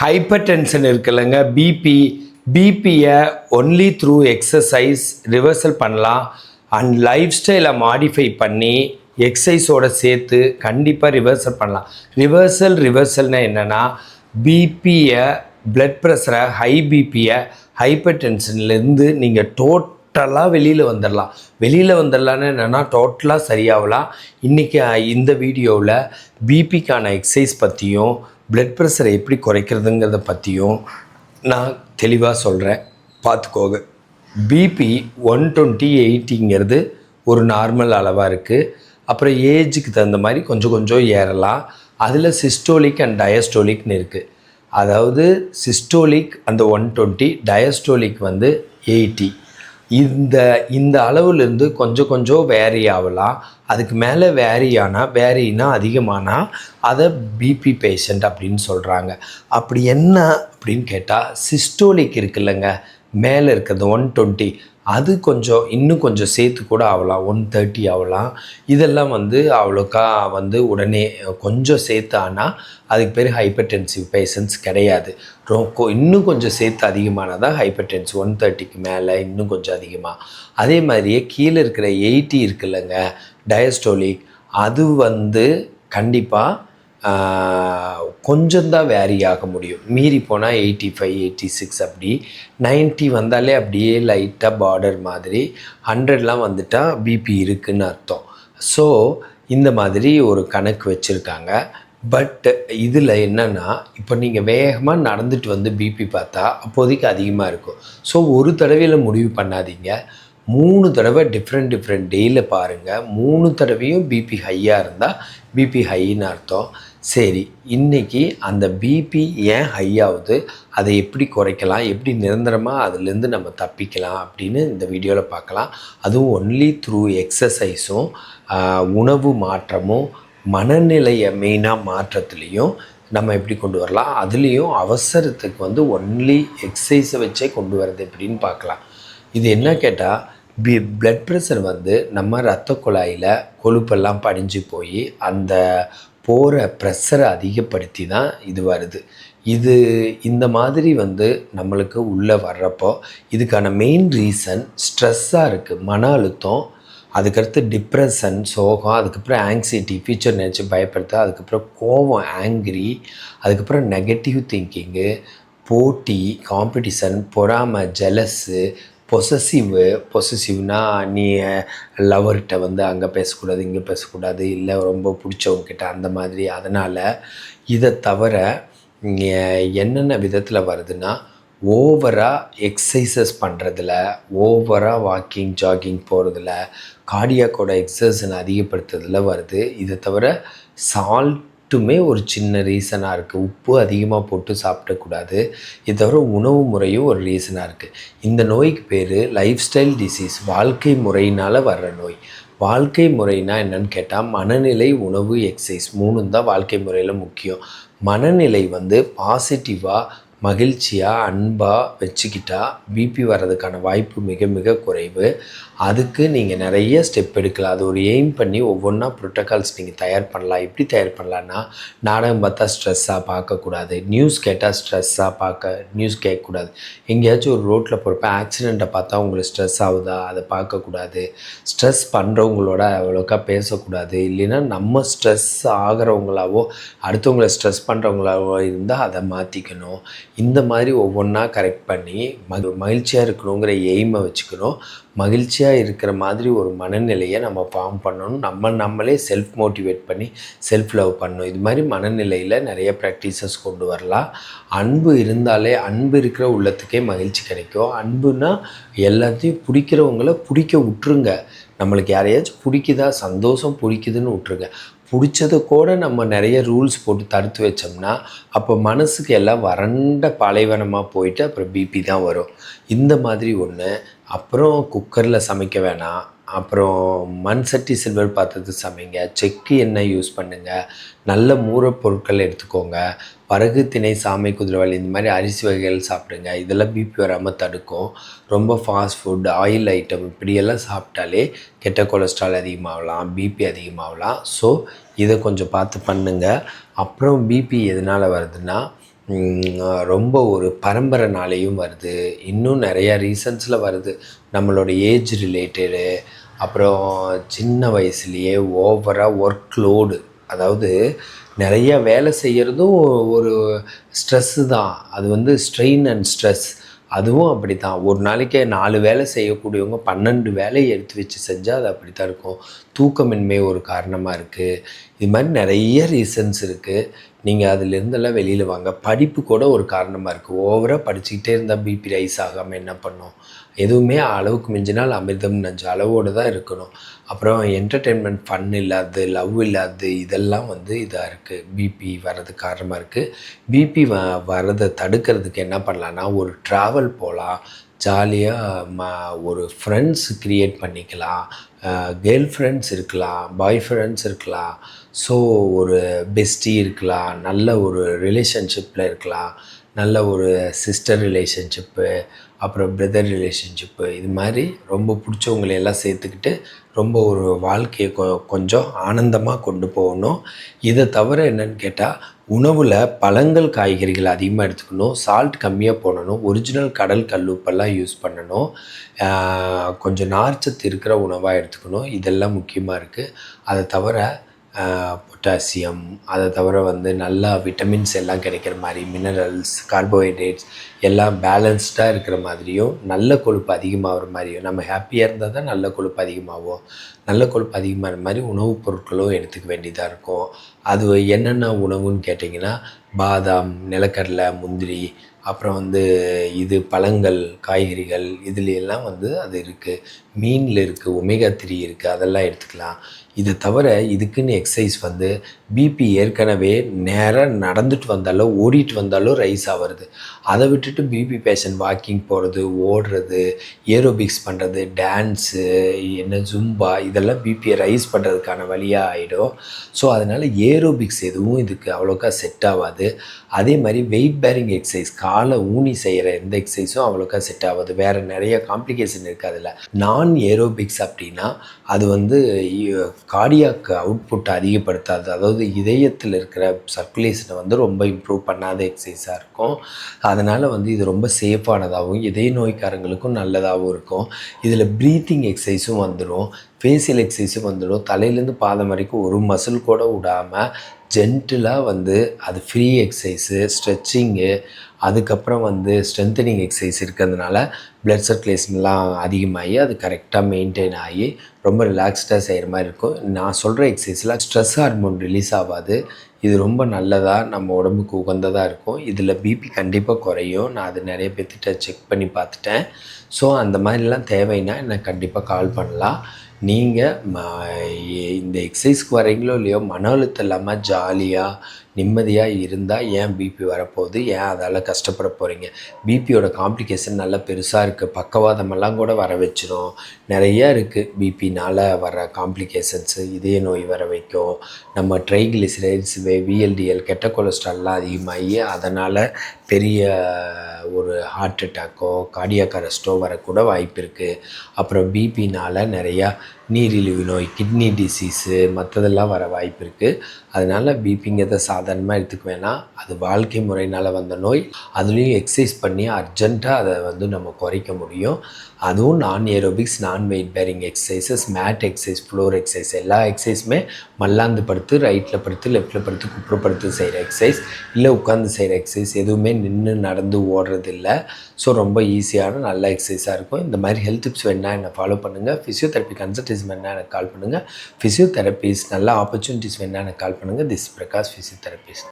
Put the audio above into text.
Hyper tension இருக்குல்லங்க BP பிபியை only through exercise reversal பண்ணலாம். அண்ட் லைஃப் ஸ்டைலை மாடிஃபை பண்ணி எக்ஸசைஸோட சேர்த்து கண்டிப்பாக ரிவர்சல் பண்ணலாம். ரிவர்சல் ரிவர்சல்னா என்னென்னா பிபியை பிளட் ப்ரெஷரை ஹை பிபியை ஹைப்பர் டென்ஷன்லேருந்து நீங்கள் டோட்டலாக வெளியில் வந்துடலாம் வெளியில் வந்துடலான்னு என்னென்னா டோட்டலாக சரியாகலாம். இன்றைக்கி இந்த வீடியோவில் பிபிக்கான எக்ஸசைஸ் பற்றியும் பிளட் ப்ரெஷரை எப்படி குறைக்கிறதுங்கிறத பற்றியும் நான் தெளிவாக சொல்கிறேன் பார்த்துக்கோங்க பிபி ஒன் டுவெண்ட்டி எயிட்டிங்கிறது ஒரு நார்மல் அளவாக இருக்குது அப்புறம் ஏஜுக்கு தகுந்த மாதிரி கொஞ்சம் கொஞ்சம் ஏறலாம். அதில் சிஸ்டோலிக் அண்ட் டயஸ்டோலிக்னு இருக்குது அதாவது சிஸ்டோலிக் அந்த ஒன் டுவெண்ட்டி டயஸ்டோலிக் வந்து எயிட்டி இந்த இந்த அளவுலேருந்து கொஞ்சம் கொஞ்சம் வேரி ஆகலாம் அதுக்கு மேலே வேரி ஆனால் வேரினா அதிகமானால் அதை பிபி பேஷண்ட் அப்படின்னு சொல்கிறாங்க அப்படி என்ன அப்படின்னு கேட்டால் சிஸ்டோலிக் இருக்குல்லங்க. மேலே இருக்கிறது ஒன் டுவெண்ட்டி அது கொஞ்சம் இன்னும் கொஞ்சம் சேர்த்து கூட ஆகலாம் ஒன் தேர்ட்டி ஆகலாம் இதெல்லாம் வந்து அவ்வளோக்கா வந்து உடனே கொஞ்சம் சேர்த்து ஆனால் அதுக்கு பேர் ஹைப்பர் டென்சிவ் பேஷன்ஸ் கிடையாது. ரொ இன்னும் கொஞ்சம் சேர்த்து அதிகமானால் தான் ஹைப்பர் டென்சிவ் ஒன் தேர்ட்டிக்கு மேலே இன்னும் கொஞ்சம் அதிகமாக அதே மாதிரியே கீழே இருக்கிற எயிட்டி இருக்குல்லங்க டயஸ்டோலிக் அது வந்து கண்டிப்பாக கொஞ்சந்தான் வேரி ஆக முடியும். மீறி போனால் எயிட்டி ஃபைவ் எயிட்டி சிக்ஸ் அப்படி. 90 வந்தாலே அப்படியே லைட்டாக பார்டர் மாதிரி. ஹண்ட்ரட்லாம் வந்துட்டால் பிபி இருக்குதுன்னு அர்த்தம். ஸோ இந்த மாதிரி ஒரு கணக்கு வச்சுருக்காங்க. பட் இதில் என்னென்னா இப்போ நீங்கள் வேகமாக நடந்துட்டு வந்து பிபி பார்த்தா அப்போதைக்கு அதிகமாக இருக்கும். ஸோ ஒரு தடவையில் முடிவு பண்ணாதீங்க. மூணு தடவை டிஃப்ரெண்ட் டிஃப்ரெண்ட் டேயில் பாருங்கள் மூணு தடவையும் பிபி ஹையாக இருந்தால் பிபி ஹைன்னு அர்த்தம். சரி இன்றைக்கி அந்த பிபி ஏன் ஹை ஆகுது அதை எப்படி குறைக்கலாம்? எப்படி நிரந்தரமாக அதுலேருந்து நம்ம தப்பிக்கலாம் அப்படின்னு இந்த வீடியோவில் பார்க்கலாம். அதுவும் ஒன்லி த்ரூ எக்ஸசைஸும் உணவு மாற்றமும் மனநிலையை மெயினாக மாற்றத்துலேயும் நம்ம எப்படி கொண்டு வரலாம்? அதுலேயும் அவசரத்துக்கு வந்து ஒன்லி எக்ஸசைஸை வச்சே கொண்டு வர்றது எப்படின்னு பார்க்கலாம். இது என்ன கேட்டால் பி பிளட் ப்ரெஷர் வந்து நம்ம இரத்த குழாயில் கொழுப்பெல்லாம் படிஞ்சு போய் அந்த போகிற ப்ரெஷரை அதிகப்படுத்தி தான் இது வருது. இது இந்த மாதிரி வந்து நம்மளுக்கு உள்ளே வர்றப்போ இதுக்கான மெயின் ரீசன் ஸ்ட்ரெஸ்ஸாக இருக்குது மன அழுத்தம் அதுக்கடுத்து டிப்ரெஷன் சோகம் அதுக்கப்புறம் ஆங்ஸைட்டி ஃபியூச்சர் நினச்சி பயப்படுத்த அதுக்கப்புறம் கோவம் ஆங்க்ரி அதுக்கப்புறம் நெகட்டிவ் திங்கிங்கு போட்டி காம்படிஷன் பொறாமை ஜெலஸ்ஸு பொசசிவு பொசசிவ்னா நீ லவர்கிட்ட வந்து அங்கே பேசக்கூடாது இங்கே பேசக்கூடாது இல்லை ரொம்ப பிடிச்சவங்கக்கிட்ட அந்த மாதிரி. அதனால் இதை தவிர என்னென்ன விதத்தில் வருதுன்னா ஓவராக எக்ஸசைசஸ் பண்ணுறதுல ஓவராக வாக்கிங் ஜாகிங் போகிறதுல கார்டியாக்கோட எக்ஸசைஸனை அதிகப்படுத்துறதுல வருது. இதை தவிர சால்ட் மட்டுமே ஒரு சின்ன ரீசனாக இருக்குது உப்பு அதிகமாக போட்டு சாப்பிடக்கூடாது. இது தவிர உணவு முறையும் ஒரு ரீசனாக இருக்குது இந்த நோய்க்கு பேர் லைஃப் ஸ்டைல் டிசீஸ் வாழ்க்கை முறையினால் வர்ற நோய். வாழ்க்கை முறைனா என்னன்னு கேட்டால் மனநிலை உணவு எக்ஸசைஸ் மூணும் தான் வாழ்க்கை முறையில் முக்கியம். மனநிலை வந்து பாசிட்டிவாக மகிழ்ச்சியாக அன்பாக வச்சுக்கிட்டா பிபி வர்றதுக்கான வாய்ப்பு மிக மிக குறைவு. அதுக்கு நீங்கள் நிறைய ஸ்டெப் எடுக்கலாம். அது ஒரு எய்ம் பண்ணி ஒவ்வொன்றா ப்ரோட்டோகால்ஸ் நீங்கள் தயார் பண்ணலாம். எப்படி தயார் பண்ணலான்னா நாடகம் பார்த்தா ஸ்ட்ரெஸ்ஸாக பார்க்கக்கூடாது. நியூஸ் கேட்டால் ஸ்ட்ரெஸ்ஸாக பார்க்க நியூஸ் கேட்கக்கூடாது. எங்கேயாச்சும் ஒரு ரோட்டில் போகிறப்ப ஆக்சிடெண்ட்டை பார்த்தா உங்களுக்கு ஸ்ட்ரெஸ் ஆகுதா? அதை பார்க்கக்கூடாது. ஸ்ட்ரெஸ் பண்ணுறவங்களோட அவ்வளோக்கா பேசக்கூடாது. இல்லைன்னா நம்ம ஸ்ட்ரெஸ் ஆகிறவங்களாவோ அடுத்தவங்கள ஸ்ட்ரெஸ் பண்ணுறவங்களாவோ இருந்தால் அதை மாற்றிக்கணும் இந்த மாதிரி ஒவ்வொன்றா கரெக்ட் பண்ணி மக மகிழ்ச்சியாக இருக்கணுங்கிற எய்மை வச்சுக்கணும். மகிழ்ச்சியாக இருக்கிற மாதிரி ஒரு மனநிலையை நம்ம ஃபார்ம் பண்ணணும். நம்ம நம்மளே செல்ஃப் மோட்டிவேட் பண்ணி செல்ஃப் லவ் பண்ணணும். இது மாதிரி மனநிலையில் நிறைய ப்ராக்டிசஸ் கொண்டு வரலாம். அன்பு இருந்தாலே அன்பு இருக்கிற உள்ளத்துக்கே மகிழ்ச்சி கிடைக்கும். அன்புனா எல்லாத்தையும் பிடிக்கிறவங்கள பிடிக்க விட்டுருங்க. நம்மளுக்கு யாரையாச்சும் பிடிக்குதா சந்தோஷம் பிடிக்குதுன்னு விட்ருங்க பிடிச்சது கூட நம்ம நிறைய ரூல்ஸ் போட்டு தடுத்து வச்சோம்னா அப்போ மனசுக்கு எல்லாம் வறண்ட பாலைவனமாக போயிட்டு அப்புறம் பிபி தான் வரும். இந்த மாதிரி ஒன்று அப்புறம் குக்கரில் சமைக்க வேணாம். அப்புறம் மண் சட்டி சில்வர் பாத்திரத்தை சமைங்க. செக்கு எண்ணெய் யூஸ் பண்ணுங்கள் நல்ல மூலப்பொருட்கள் எடுத்துக்கோங்க. பருகு திணை சாமை குதிரைவாளி இந்த மாதிரி அரிசி வகைகள் சாப்பிடுங்க. இதெல்லாம் பிபி வராமல் தடுக்கும். ரொம்ப ஃபாஸ்ட் ஃபுட் ஆயில் ஐட்டம் இப்படியெல்லாம் சாப்பிட்டாலே கெட்ட கொலஸ்ட்ரால் அதிகமாகலாம் பிபி அதிகமாகலாம். ஸோ இதை கொஞ்சம் பார்த்து பண்ணுங்கள் அப்புறம் பிபி எதனால் வருதுன்னா ரொம்ப ஒரு பரம்பரைனாலேயும் வருது. இன்னும் நிறையா ரீசன்ஸில் வருது. நம்மளோட ஏஜ் ரிலேட்டடு அப்புறம் சின்ன வயசுலேயே ஓவராக ஒர்க் லோடு அதாவது நிறைய வேலை செய்கிறதும் ஒரு ஸ்ட்ரெஸ்ஸு தான். அது வந்து ஸ்ட்ரெயின் அண்ட் ஸ்ட்ரெஸ் அதுவும் அப்படி தான் ஒரு நாளைக்கே நாலு வேலை செய்யக்கூடியவங்க பன்னெண்டு வேலையை எடுத்து வச்சு செஞ்சால் அது அப்படி தான் இருக்கும். தூக்கமின்மை ஒரு காரணமாக இருக்குது இது மாதிரி நிறைய ரீசன்ஸ் இருக்குது நீங்கள் அதுலேருந்தெல்லாம் வெளியில் வாங்க. படிப்பு கூட ஒரு காரணமாக இருக்குது ஓவராக படிச்சுக்கிட்டே இருந்தால் பிபி ரைஸ் ஆகாமல் என்ன பண்ணும் எதுவுமே அளவுக்கு மிஞ்சினால் அமிர்தம் நஞ்சு அளவோடு தான் இருக்கணும். அப்புறம் என்டர்டெயின்மெண்ட் ஃபன் இல்லாது லவ் இல்லாது இதெல்லாம் வந்து இதாக இருக்குது பிபி வர்றதுக்கு காரணமாக இருக்குது பிபி வ வரதை தடுக்கிறதுக்கு என்ன பண்ணலான்னா ஒரு ட்ராவல் போகலாம் ஜாலியாக ம ஒரு ஃப்ரெண்ட்ஸ் க்ரியேட் பண்ணிக்கலாம். கேர்ள் ஃப்ரெண்ட்ஸ் இருக்கலாம் பாய் ஃப்ரெண்ட்ஸ் இருக்கலாம். ஸோ ஒரு பெஸ்டி இருக்கலாம். நல்ல ஒரு ரிலேஷன்ஷிப்பில் இருக்கலாம். நல்ல ஒரு சிஸ்டர் ரிலேஷன்ஷிப்பு அப்புறம் பிரதர் ரிலேஷன்ஷிப்பு இது மாதிரி ரொம்ப பிடிச்சவங்களை எல்லாம் சேர்த்துக்கிட்டு ரொம்ப ஒரு வாழ்க்கையை கொ கொஞ்சம் ஆனந்தமாக கொண்டு போகணும். இதை தவிர என்னன்னு கேட்டால் உணவில் பழங்கள் காய்கறிகள் அதிகமாக எடுத்துக்கணும் சால்ட் கம்மியாக போடணும் ஒரிஜினல் கடல் கல்லுப்பெல்லாம் யூஸ் பண்ணணும் கொஞ்சம் நார்ச்சத்து இருக்கிற உணவாக எடுத்துக்கணும். இதெல்லாம் முக்கியமாக இருக்குது அதை தவிர பொட்டாசியம் அதை தவிர வந்து நல்லா விட்டமின்ஸ் எல்லாம் கிடைக்கிற மாதிரி மினரல்ஸ் கார்போஹைட்ரேட்ஸ் எல்லாம் பேலன்ஸ்டாக இருக்கிற மாதிரியும் நல்ல கொழுப்பு அதிகமாகிற மாதிரியும் நம்ம ஹாப்பியாக இருந்தால் தான் நல்ல கொழுப்பு அதிகமாகும். நல்ல கொழுப்பு அதிகமாகிற மாதிரி உணவுப் பொருட்களும் எடுத்துக்க வேண்டியதாக இருக்கும். அது என்னென்ன உணவுன்னு கேட்டிங்கன்னா பாதாம் நிலக்கடலை முந்திரி அப்புறம் வந்து இது பழங்கள் காய்கறிகள் இதுல எல்லாம் வந்து அது இருக்குது. மீனில் இருக்குது ஒமேகா த்ரீ இருக்குது அதெல்லாம் எடுத்துக்கலாம். இதை தவிர இதுக்குன்னு எக்ஸசைஸ் வந்து பிபி ஏற்கனவே நேராக நடந்துட்டு வந்தாலோ ஓடிட்டு வந்தாலோ ரைஸ் ஆகிறது அதை விட்டுட்டு பிபி பேஷண்ட் வாக்கிங் போகிறது ஓடுறது ஏரோபிக்ஸ் பண்ணுறது டான்ஸு என்ன ஜும்பா இதெல்லாம் பிபியை ரைஸ் பண்ணுறதுக்கான வழியாக ஆகிடும் ஸோ அதனால் ஏரோபிக்ஸ் எதுவும் இதுக்கு அவ்வளோக்கா செட் ஆகாது அதே மாதிரி வெயிட் பேரிங் எக்ஸசைஸ் காலை ஊனி செய்கிற எந்த எக்ஸசைஸும் அவ்வளோக்கா செட் ஆகாது வேறு நிறைய காம்ப்ளிகேஷன் இருக்குது அதில் நான் ஏரோபிக்ஸ் அப்படின்னா அது வந்து கார்டியாக்கு அவுட்புட்டை அதிகப்படுத்தாது. அதாவது இதயத்தில் இருக்கிற சர்க்குலேஷனை வந்து ரொம்ப இம்ப்ரூவ் பண்ணாத எக்ஸசைஸாக இருக்கும். அதனால் வந்து இது ரொம்ப சேஃபானதாகவும் இதய நோய்க்காரங்களுக்கும் நல்லதாகவும் இருக்கும். இதில் ப்ரீத்திங் எக்ஸசைஸும் வந்துடும் ஃபேஷியல் எக்ஸசைஸும் வந்துடும் தலையிலேருந்து பாதம் வரைக்கும் ஒரு மசில் கூட விடாமல் ஜென்டிலாக வந்து அது ஃப்ரீ எக்ஸசைஸு ஸ்ட்ரெச்சிங்கு அதுக்கப்புறம் வந்து ஸ்ட்ரென்தனிங் எக்ஸசைஸ் இருக்கிறதுனால பிளட் சர்க்குலேஷன்லாம் அதிகமாகி அது கரெக்டாக மெயின்டைன் ஆகி ரொம்ப ரிலாக்ஸ்டாக செய்கிற மாதிரி இருக்கும். நான் சொல்கிற எக்ஸசைஸ்லாம் ஸ்ட்ரெஸ் ஹார்மோன் ரிலீஸ் ஆகாது. இது ரொம்ப நல்லதாக நம்ம உடம்புக்கு உகந்ததாக இருக்கும். இதில் பிபி கண்டிப்பாக குறையும். நான் அது நிறைய பேர்த்திட்ட செக் பண்ணி பார்த்துட்டேன். ஸோ அந்த மாதிரிலாம் தேவைன்னா எனக்கு கண்டிப்பாக கால் பண்ணலாம். நீங்கள் இந்த எக்ஸசைஸ்க்கு வரீங்களோ இல்லையோ மன அழுத்தம் இல்லாமல் ஜாலியாக நிம்மதியாக இருந்தால் ஏன் பிபி வரப்போகுது? ஏன் அதால் கஷ்டப்பட போகிறீங்க பிபியோட காம்ப்ளிகேஷன் நல்லா பெருசாக இருக்குது பக்கவாதமெல்லாம் கூட வர வச்சிரும். நிறைய இருக்குது பிபினால் வர காம்ப்ளிகேஷன்ஸு இதய நோய் வர வைக்கும். நம்ம ட்ரைகிளிசரைட்ஸ் விஎல்டிஎல் கெட்ட கொலஸ்ட்ரால்லாம் அதிகமாகி அதனால் பெரிய ஒரு ஹார்ட் அட்டாக்கோ கார்டியாக் அரெஸ்ட்டோ வரக்கூட வாய்ப்பு இருக்குது அப்புறம் பிபினால் நிறையா நீரிழிவு நோய் கிட்னி டிசீஸு மற்றதெல்லாம் வர வாய்ப்பு இருக்குது அதனால் பிபிங்கிறத சாதாரணமாக எடுத்துக்க வேணாம் அது வாழ்க்கை முறையினால் வந்த நோய். அதுலேயும் எக்ஸசைஸ் பண்ணி அர்ஜெண்ட்டாக அதை வந்து நம்ம குறைக்க முடியும். அதுவும் நான் ஏரோபிக்ஸ் நான் weight bearing exercises mat exercise floor exercise எல்லா எக்ஸசைஸுமே மல்லாந்து படுத்து ரைட்டில் படுத்து லெஃப்ட்டில் படுத்து குப்புறப்படுத்து செய்கிற எக்ஸசைஸ் இல்லை உட்காந்து செய்கிற எக்ஸசைஸ் எதுவுமே நின்று நடந்து ஓடுறது இல்லை ஸோ ரொம்ப ஈஸியான நல்ல எக்ஸசைஸாக இருக்கும். இந்த மாதிரி ஹெல்த் டிப்ஸ் வேணால் என்னை ஃபாலோ பண்ணுங்கள் ஃபிசியோதெரப்பி கன்சல்டேஷன் வேணா எனக்கு கால் பண்ணுங்கள் ஃபிசியோதெரப்பிஸ் நல்ல ஆப்பர்ச்சுனிட்டிஸ் வேணா எனக்கு கால் பண்ணுங்கள் திஸ் பிரகாஷ் ஃபிசியோதெரபிஸ்ட்